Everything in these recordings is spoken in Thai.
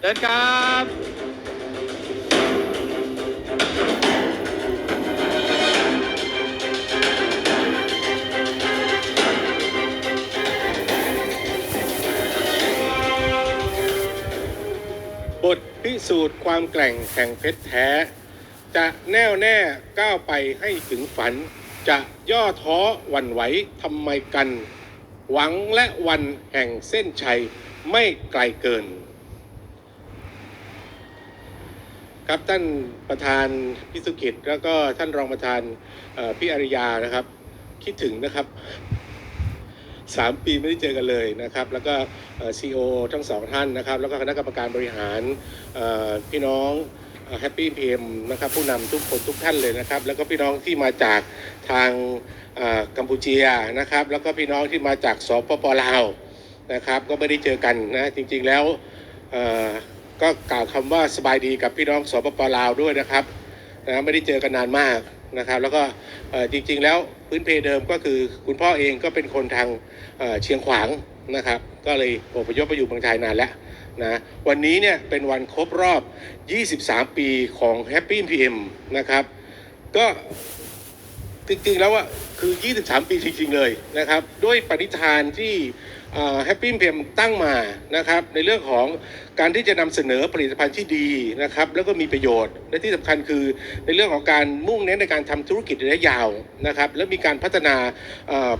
เดินครับบทพิสูจน์ความแกร่งแห่งเพชรแท้ จะแน่วแน่ก้าวไปให้ถึงฝัน จะย่อท้อหวั่นไหวทำไมกัน หวังและวันแห่งเส้นชัยไม่ไกลเกิน ครับท่านประธานพิสุกิจแล้วก็ท่านรองประธานพี่อริยานะครับ คิดถึงนะครับสามปีไม่ได้เจอกันเลยนะครับ แล้วก็ซีอทั้งสองท่านนะครับ แล้วก็คณะกรรมการบริหารพี่น้องแฮปปี้พีเอ็มนะครับผู้นำทุกคนทุกท่านเลยนะครับ แล้วก็พี่น้องที่มาจากทางกัมพูเชียนะครับ แล้วก็พี่น้องที่มาจากสปปลาวนะครับ ก็ไม่ได้เจอกันนะจริงๆแล้ว ก็กล่าวคำว่าสบายดีกับพี่น้องสปปลาวด้วยนะครับนะไม่ได้เจอกันนานมากนะครับ แล้วก็จริงๆแล้วพื้นเพเดิมก็คือคุณพ่อเองก็เป็นคนทางเชียงขวางนะครับ ก็เลยอพยพมาอยู่เมืองไทยนานแล้วนะวันนี้เนี่ยเป็นวันครบรอบ 23 ปีของ Happy PM นะครับ ก็จริงๆแล้วอะคือ 23 ปีจริงๆเลยนะครับ ด้วยปณิธานที่ แฮปปี้เพียมตั้งมานะครับในเรื่องของการที่จะนำเสนอผลิตภัณฑ์ที่ดีนะครับแล้วก็มีประโยชน์ และที่สำคัญคือในเรื่องของการมุ่งเน้นในการทำธุรกิจระยะยาวนะครับและมีการพัฒนา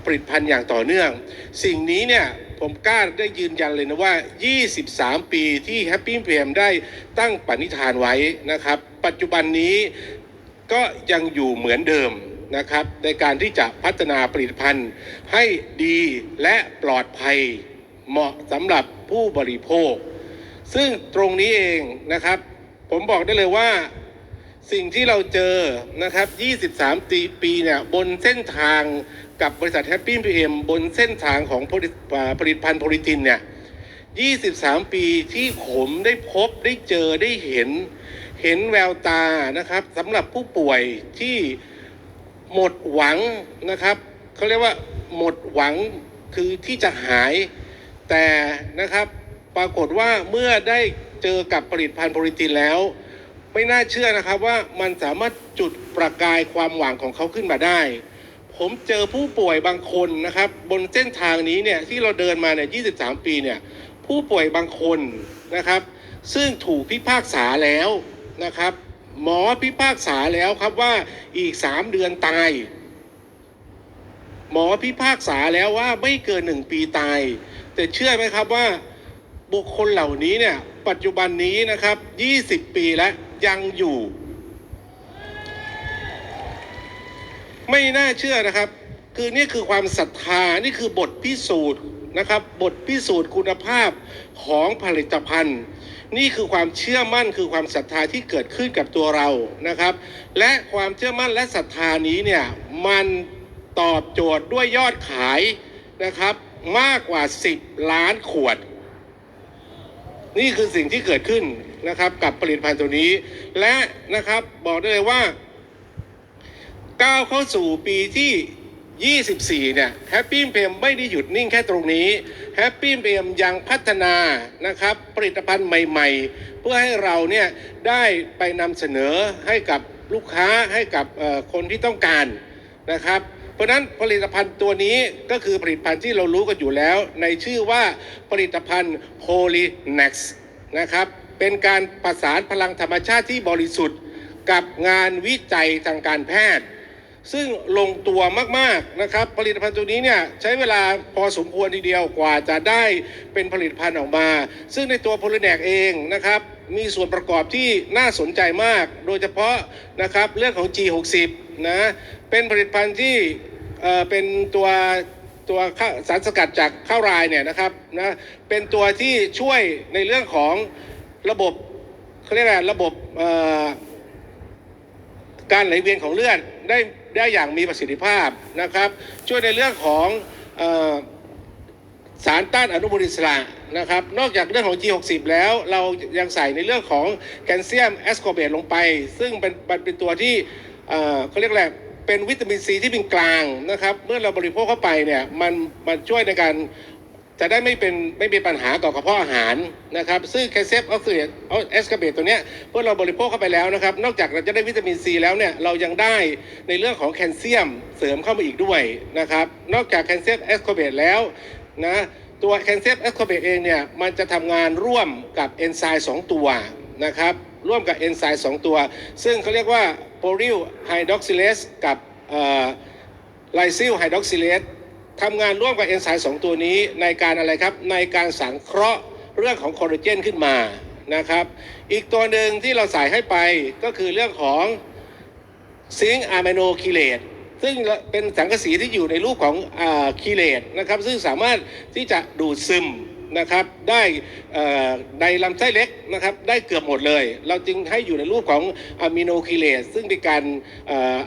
ผลิตภัณฑ์อย่างต่อเนื่อง สิ่งนี้เนี่ยผมกล้าได้ยืนยันเลยนะว่า 23 ปีที่แฮปปี้เพียมได้ตั้งปณิธานไว้นะครับปัจจุบันนี้ก็ยังอยู่เหมือนเดิม นะครับในการที่จะพัฒนาผลิตภัณฑ์ ให้ดีและปลอดภัยเหมาะสำหรับผู้บริโภค ซึ่งตรงนี้เองนะครับ ผมบอกได้เลยว่าสิ่งที่เราเจอนะครับ 23 ปีปีเนี่ยบนเส้นทางกับบริษัทแฮปปี้พีเอ็มบนเส้นทางของผลิตผลิตภัณฑ์โพลิทินเนี่ย 23 ปีที่ผมได้พบได้เจอได้เห็น เห็นแววตานะครับสำหรับผู้ป่วยที่ หมดหวังนะครับเขาเรียกว่าหมดหวังคือที่จะหายแต่นะครับปรากฏว่าเมื่อได้เจอกับผลิตภัณฑ์โพลิตินแล้ว ไม่น่าเชื่อนะครับว่ามันสามารถจุดประกายความหวังของเขาขึ้นมาได้ ผมเจอผู้ป่วยบางคนนะครับ บนเส้นทางนี้เนี่ยที่เราเดินมาเนี่ย23 ปีเนี่ยผู้ป่วยบางคนนะครับ ซึ่งถูกพิพากษาแล้วนะครับ หมอพิพากษาแล้วครับว่าอีก3เดือนตาย หมอพิพากษาแล้วว่าไม่เกินหนึ่งปีตาย แต่เชื่อไหมครับว่าบุคคลเหล่านี้เนี่ย ปัจจุบันนี้นะครับ20ปีแล้วยังอยู่ ไม่น่าเชื่อนะครับ คือนี่คือความศรัทธานี่คือบทพิสูจน์นะครับ บทพิสูจน์คุณภาพของผลิตภัณฑ์ นี่คือความเชื่อมั่นคือความศรัทธาที่เกิดขึ้นกับตัวเรานะครับ และความเชื่อมั่นและศรัทธานี้เนี่ยมันตอบโจทย์ด้วยยอดขายนะครับ มากกว่า 10 ล้านขวด นี่คือสิ่งที่เกิดขึ้นนะครับกับผลิตภัณฑ์ตัวนี้ และนะครับบอกได้เลยว่าก้าวเข้าสู่ปีที่ 24 เนี่ยแฮปปี้เพมไม่ได้หยุดนิ่งแค่ตรงนี้แฮปปี้เพมยังพัฒนานะครับผลิตภัณฑ์ใหม่ๆ เพื่อให้เราเนี่ยได้ไปนำเสนอให้กับลูกค้าให้กับคนที่ต้องการนะครับเพราะฉะนั้นผลิตภัณฑ์ตัวนี้ก็คือผลิตภัณฑ์ที่เรารู้กันอยู่แล้ว ในชื่อว่าผลิตภัณฑ์ Polynex นะครับเป็นการประสานพลังธรรมชาติที่บริสุทธิ์ กับงานวิจัยทางการแพทย์ ซึ่งลงตัวมากๆนะครับ ผลิตภัณฑ์ตัวนี้เนี่ยใช้เวลาพอสมควรทีเดียวกว่าจะได้เป็นผลิตภัณฑ์ออกมา ซึ่งในตัวโพลิแนกเองนะครับมีส่วนประกอบที่น่าสนใจมาก โดยเฉพาะนะครับเรื่องของ G60 นะเป็นผลิตภัณฑ์ที่เเป็นตัวตัวสารสกัดจากข้าวรายเนี่ยนะครับนะเป็นตัวที่ช่วยในเรื่องของระบบเขาเรียกอะไรระบบการไหลเวียนของเลือด ได้ได้อย่างมีประสิทธิภาพนะครับ ช่วยในเรื่องของออสารต้านอนุมูลอิสระนะครับ นอกจากเรื่องของ G60 แล้วเรายังใส่ในเรื่องของแคลเซียมแอสคอเบตลงไป ซึ่งเป็นเป็นตัวที่เอ่อเขาเรียกอะไรเป็นวิตามินซีที่เป็นกลางนะครับ เมื่อเราบริโภคเข้าไปเนี่ยมันมันช่วยในการ จะได้ไม่เป็นไม่เป็นปัญหาต่อกระเพาะอาหารนะครับซึ่งแคลเซียมออกซิเดตเอสคาเบตตัวเนี้ยเมื่อเราบริโภคเข้าไปแล้วนะครับ นอกจากเราจะได้วิตามินซีแล้วเนี่ยเรายังได้ในเรื่องของแคลเซียมเสริมเข้ามาอีกด้วยนะครับ นอกจากแคลเซียมเอสคาเบตแล้วนะตัวแคลเซียมเอสคาเบตเองเนี่ยมันจะทำงานร่วมกับเอนไซม์สองตัวนะครับร่วมกับเอนไซม์สองตัว ซึ่งเขาเรียกว่าโพลิลไฮดรอกซิเลสกับไลซิลไฮดรอกซิเลส ทำงานร่วมกับเอนไซม์สองตัวนี้ในการอะไรครับในการสังเคราะห์เรื่องของคอลลาเจนขึ้นมานะครับ อีกตัวหนึ่งที่เราใส่ให้ไปก็คือเรื่องของซิงค์อะมิโนคิเลตซึ่งเป็นสังกะสีที่อยู่ในรูปของอคิเลตนะครับ ซึ่งสามารถที่จะดูดซึม นะครับได้ในลำไส้เล็กนะครับได้เกือบหมดเลย เราจึงให้อยู่ในรูปของอะมิโนคิเลตซึ่งเป็นการ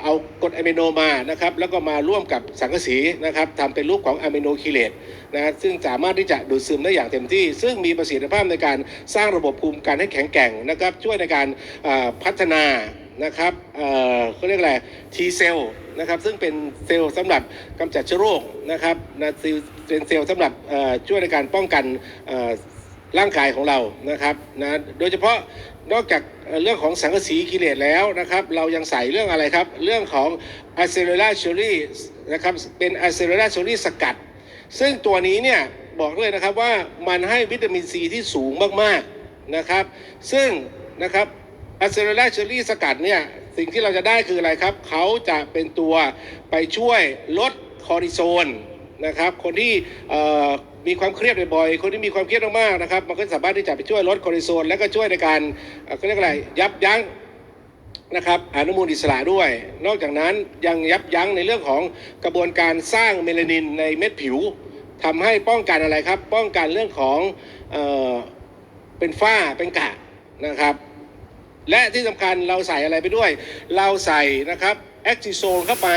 เอากรดอะมิโนมานะครับแล้วก็มาร่วมกับสังกะสีนะครับทำเป็นรูปของอะมิโนคิเลตนะซึ่งสามารถที่จะดูดซึมได้อย่างเต็มที่ ซึ่งมีประสิทธิภาพในการสร้างระบบภูมิคุ้มกันให้แข็งแกร่งนะครับช่วยในการพัฒนานะครับเอ่อเขาเรียกอะไร T เซล นะครับซึ่งเป็นเซลล์สำหรับกำจัดเชื้อโรคนะครับนะเซลเป็นเซลล์สำหรับช่วยในการป้องกันร่างกายของเรานะครับนะโดยเฉพาะนอกจากเอ่อเรื่องของสังกะสีกิเลสแล้วนะครับเรายังใส่เรื่องอะไรครับ เรื่องของอะเซเรล่าเชอรี่นะครับเป็นอะเซเรล่าเชอรี่สกัด ซึ่งตัวนี้เนี่ยบอกเลยนะครับว่ามันให้วิตามินซีที่สูงมากๆนะครับ ซึ่งนะครับอะเซเรล่าเชอรี่สกัดเนี่ย สิ่งที่เราจะได้คืออะไรครับ เขาจะเป็นตัวไปช่วยลดคอร์ติซอลนะครับคนที่มีความเครียดบ่อยๆ คนที่มีความเครียดมากๆนะครับมันก็สามารถที่จะไปช่วยลดคอร์ติซอลและก็ช่วยในการเอ่อเขาเรียกอะไรยับยั้งนะครับอนุมูลอิสระด้วย นอกจากนั้นยังยับยั้งในเรื่องของกระบวนการสร้างเมลานินในเม็ดผิวทำให้ป้องกันอะไรครับ ป้องกันเรื่องของเออเป็นฝ้าเป็นกระนะครับ และที่สำคัญเราใส่อะไรไปด้วย เราใส่นะครับแอคทิโซนเข้าไป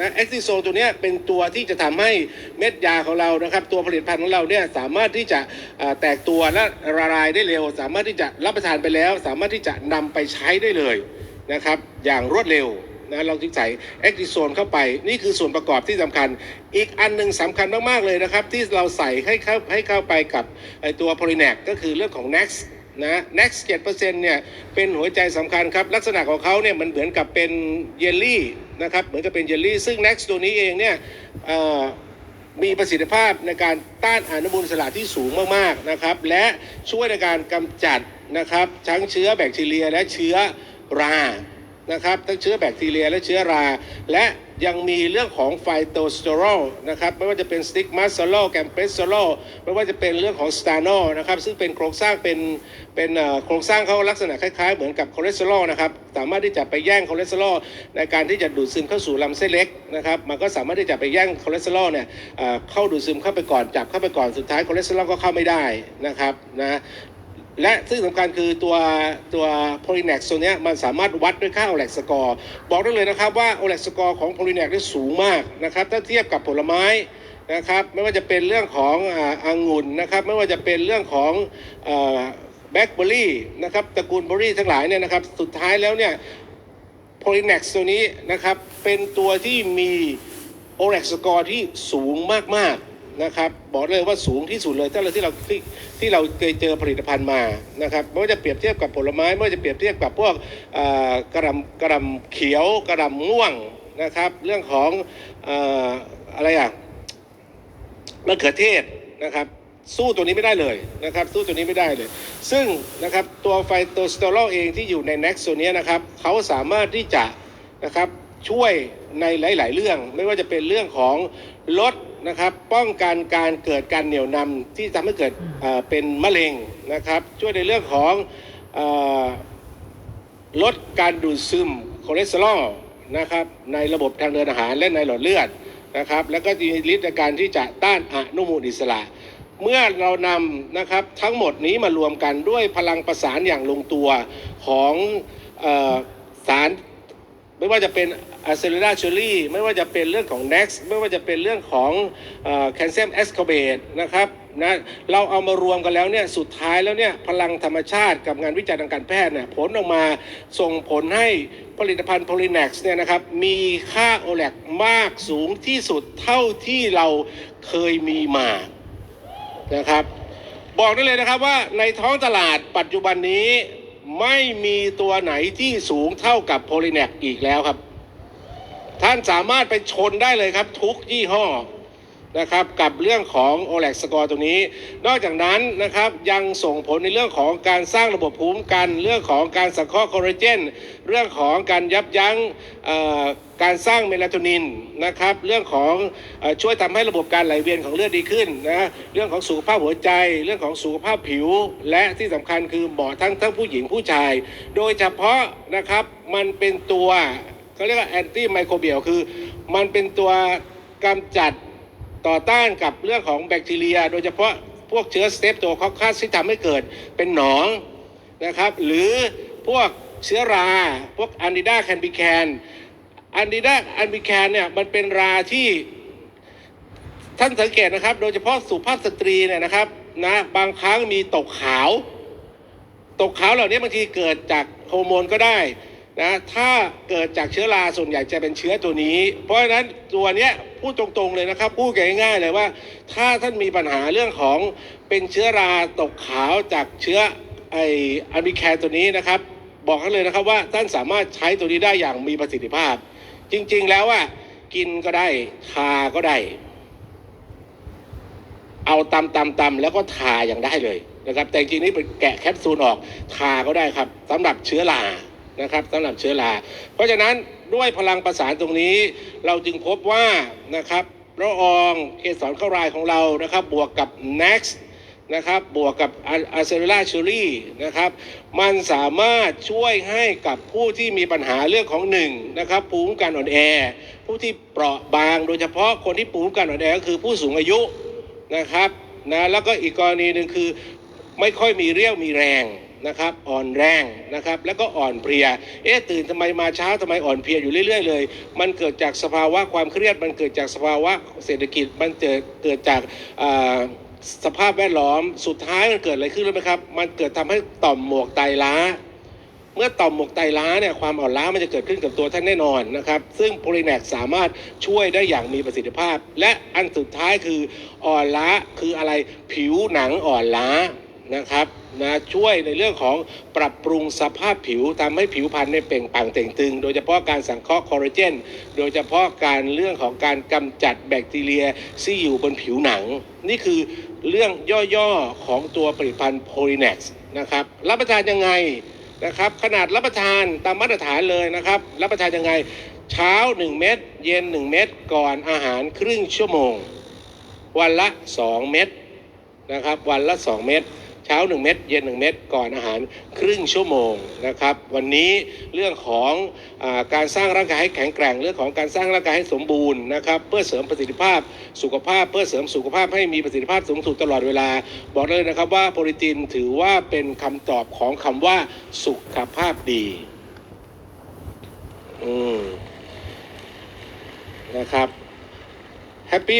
นะแอคทิโซนตัวนี้เป็นตัวที่จะทำให้เม็ดยาของเรานะครับ ตัวผลิตภัณฑ์ของเราเนี่ยสามารถที่จะแตกตัวและละลายได้เร็ว สามารถที่จะรับประทานไปแล้ว สามารถที่จะนำไปใช้ได้เลยนะครับ อย่างรวดเร็วนะเราจึงใส่แอคทิโซนเข้าไป นี่คือส่วนประกอบที่สำคัญ อีกอันหนึ่งสำคัญมาก ๆ เลยนะครับ ที่เราใส่ให้เข้าให้เข้าไปกับตัวโพลิแนกก็คือเรื่องของ next นะ next 7%เนี่ยเป็นหัวใจสำคัญครับ ลักษณะของเขาเนี่ยมันเหมือนกับเป็นเยลลี่นะครับ เหมือนกับเป็นเยลลี่ ซึ่ง next ตัวนี้เองเนี่ยมีประสิทธิภาพในการต้านอนุมูลอิสระที่สูงมากๆนะครับ และช่วยในการกำจัดนะครับทั้งเชื้อแบคทีเรียและเชื้อรานะครับ ทั้งเชื้อแบคทีเรียและเชื้อรา และ ยังมีเรื่องของไฟโตสเตอรอลนะครับไม่ว่าจะเป็นสติกมาซโลแกมเปสโซโลไม่ว่าจะเป็นเรื่องของสตาโนนะครับซึ่งเป็นโครงสร้างเป็นเป็นโครงสร้างเขาลักษณะคล้ายๆ เหมือนกับคอเลสเตอรอลนะครับสามารถที่จะไปแย่งคอเลสเตอรอลในการที่จะดูดซึมเข้าสู่ลำไส้นเล็กนะครับมันก็สามารถที่จะไปแย่งคอเลสเตอรอลเนี่ยเข้าดูดซึมเข้าไปก่อนจับเข้าไปก่อนสุดท้ายคอเลสเตอรอลก็เข้าไม่ได้นะครับนะ และซึ่งสำคัญคือตัวตัวโพลิแนกตัวนี้มันสามารถวัดด้วยค่าโอเล็กสกอร์บอกได้เลยนะครับว่าโอเล็กสกอร์ของโพลิแนกได้สูงมากนะครับถ้าเทียบกับผลไม้นะครับไม่ว่าจะเป็นเรื่องของอ่างุ่นนะครับไม่ว่าจะเป็นเรื่องของแบล็คเบอร์รี่นะครับตระกูลเบอร์รี่ทั้งหลายเนี่ยนะครับสุดท้ายแล้วเนี่ยโพลิแนกตัวนี้นะครับเป็นตัวที่มีโอเล็กสกอร์ที่สูงมาก ๆ นะครับบอกเลยว่าสูงที่สุดเลยถ้าเราที่เราที่ที่เราเคยเจอผลิตภัณฑ์มานะครับไม่ว่าจะเปรียบเทียบกับผลไม้ไม่ว่าจะเปรียบเทียบกับพวกกระหลำกระหลำเขียวกระหลำม่วงนะครับ เรื่องของออะไรอะมะเขือเทศนะครับสู้ตัวนี้ไม่ได้เลยนะครับ สู้ตัวนี้ไม่ได้เลย ซึ่งนะครับตัวไฟโตสเตอรอลเองที่อยู่ใน Next ตัวนี้นะครับเขาสามารถที่จะนะครับช่วยในหลาย ๆ เรื่อง ไม่ว่าจะเป็นเรื่องของลด นะครับ ป้องกันการเกิดการเหนี่ยวนำที่ทำให้เกิดเอ่อเป็นมะเร็งนะครับ ช่วยในเรื่องของเอ่อลดการดูดซึมคอเลสเตอรอลนะครับในระบบทางเดินอาหารและในหลอดเลือดนะครับ แล้วก็มีฤทธิ์ในการที่จะต้านอนุมูลอิสระ เมื่อเรานำนะครับทั้งหมดนี้มารวมกันด้วยพลังประสานอย่างลงตัวของเออสาร ไม่ว่าจะเป็นอะเซเร a าเชอรี่ไม่ว่าจะเป็นเรื่องของ Next ไม่ว่าจะเป็นเรื่องของแคลเซมแอสคอเบตนะครับนะเราเอามารวมกันแล้วเนี่ยสุดท้ายแล้วเนี่ยพลังธรรมชาติกับงานวิจัยทางการแพทย์เนี่ยผลออกมาส่งผลให้ผลิตภัณฑ์โพลิแน็กซ์เนี่ยนะครับมีค่าโอแลกมากสูงที่สุดเท่าที่เราเคยมีมานะครับบอกได้เลยนะครับว่าในท้องตลาดปัจจุบันนี้ ไม่มีตัวไหนที่สูงเท่ากับโพลิแนกอีกแล้วครับ ท่านสามารถไปชนได้เลยครับ ทุกยี่ห้อ นะครับกับเรื่องของ o l e x Score ตรงนี้ นอกจากนั้นนะครับยังส่งผลในเรื่องของการสร้างระบบภูมิคุ้มกันเรื่องของการสังเคราะห์คอลลาเจน เรื่องของการยับยั้งการสร้างเมลาโทนินนะครับเรื่องของอช่วยทำให้ระบบการไหลเวียนของเลือดดีขึ้นนะเรื่องของสุขภาพหัวใจ เรื่องของสุขภาพผิว และที่สำคัญคือเหมาะทั้งทั้งผู้หญิงผู้ชาย โดยเฉพาะนะครับมันเป็นตัวเขาเรียกว่าแอนตี้ไมโครเบียลคือ มันเป็นตัวกำจัด ต่อต้านกับเรื่องของแบคทีเรีย โดยเฉพาะพวกเชื้อสเตปโตคอคัสที่ทำให้เกิดเป็นหนองนะครับ หรือพวกเชื้อรา พวกอันดิดาแคนบิแคนอันดิดาอันบิแคนเนี่ยมันเป็นราที่ท่านสังเกตนะครับ โดยเฉพาะสุภาพสตรีเนี่ยนะครับนะบางครั้งมีตกขาว ตกขาวเหล่านี้บางทีเกิดจากฮอร์โมนก็ได้ นะถ้าเกิดจากเชื้อราส่วนใหญ่จะเป็นเชื้อตัวนี้ เพราะฉะนั้นตัวเนี้ยพูดตรงๆเลยนะครับพูดง่ายๆเลยว่า ถ้าท่านมีปัญหาเรื่องของเป็นเชื้อราตกขาวจากเชื้อไออันบิแคตัวนี้นะครับ บอกกันเลยนะครับว่าท่านสามารถใช้ตัวนี้ได้อย่างมีประสิทธิภาพ จริงๆแล้วว่ากินก็ได้ทาก็ได้ เอาตำตำตำแล้วก็ทาอย่างได้เลยนะครับ แต่จริงๆนี่เป็นแกะแคปซูลออกทาก็ได้ครับสำหรับเชื้อรา นะครับสำหรับเชื้อรา เพราะฉะนั้นด้วยพลังประสานตรงนี้ เราจึงพบว่านะครับละอองเกสรเข้ารายของเรานะครับ บวกกับ Next นะครับบวกกับอะเซเรล่าชอรี่นะครับมันสามารถช่วยให้กับผู้ที่มีปัญหาเรื่องของหนึ่งนะครับภูมิคุ้มกันอ่อนแอ ผู้ที่เปราะบางโดยเฉพาะคนที่ภูมิคุ้มกันอ่อนแอก็คือผู้สูงอายุนะครับนะแล้วก็อีกกรณีหนึ่งคือไม่ค่อยมีเรี่ยวมีแรง นะครับอ่อนแรงนะครับแล้วก็อ่อนเพลีย เอ๊ะตื่นทำไมมาเช้าทำไมอ่อนเพลียอยู่เรื่อย ๆ เลย มันเกิดจากสภาวะความเครียด มันเกิดจากสภาวะเศรษฐกิจมันเกิดเกิดจากสภาพแวดล้อมสุดท้ายมันเกิดอะไรขึ้นรู้ไหมครับ มันเกิดทำให้ต่อมหมวกไตล้า เมื่อต่อมหมวกไตล้าเนี่ยความอ่อนล้ามันจะเกิดขึ้นกับตัวท่านแน่นอนนะครับ ซึ่งโพลิแนกสามารถช่วยได้อย่างมีประสิทธิภาพ และอันสุดท้ายคืออ่อนล้าคืออะไรผิวหนังอ่อนล้า นะครับนะช่วยในเรื่องของปรับปรุงสภาพผิวทำให้ผิวพรรณเนี่ยเปล่งปลั่งเต่งตึง โดยเฉพาะการสังเคราะห์คอลลาเจน โดยเฉพาะการเรื่องของการกำจัดแบคทีเรียที่อยู่บนผิวหนัง นี่คือเรื่องย่อๆของตัวผลิตภัณฑ์โพลิแนกนะครับรับประทานยังไงนะครับขนาดรับประทานตามมาตรฐานเลยนะครับ รับประทานยังไงเช้า 1 เม็ดเย็น 1 เม็ดก่อนอาหารครึ่งชั่วโมง วันละ 2 เม็ดนะครับวันละ 2 เม็ด เช้า 1 เม็ดเย็น 1 เม็ดก่อนอาหารครึ่งชั่วโมงนะครับ วันนี้เรื่องของอการสร้างร่างกายให้แข็งแกร่งเรื่องของการสร้างร่างกายให้สมบูรณ์นะครับเพื่อเสริมประสิทธิภาพสุขภาพ เพื่อเสริมสุขภาพให้มีประสิทธิภาพสูงสุดตลอดเวลา บอกเลยนะครับว่าโปรตีนถือว่าเป็นคำตอบของคำว่าสุขภาพดีอืมนะครับแฮปปี้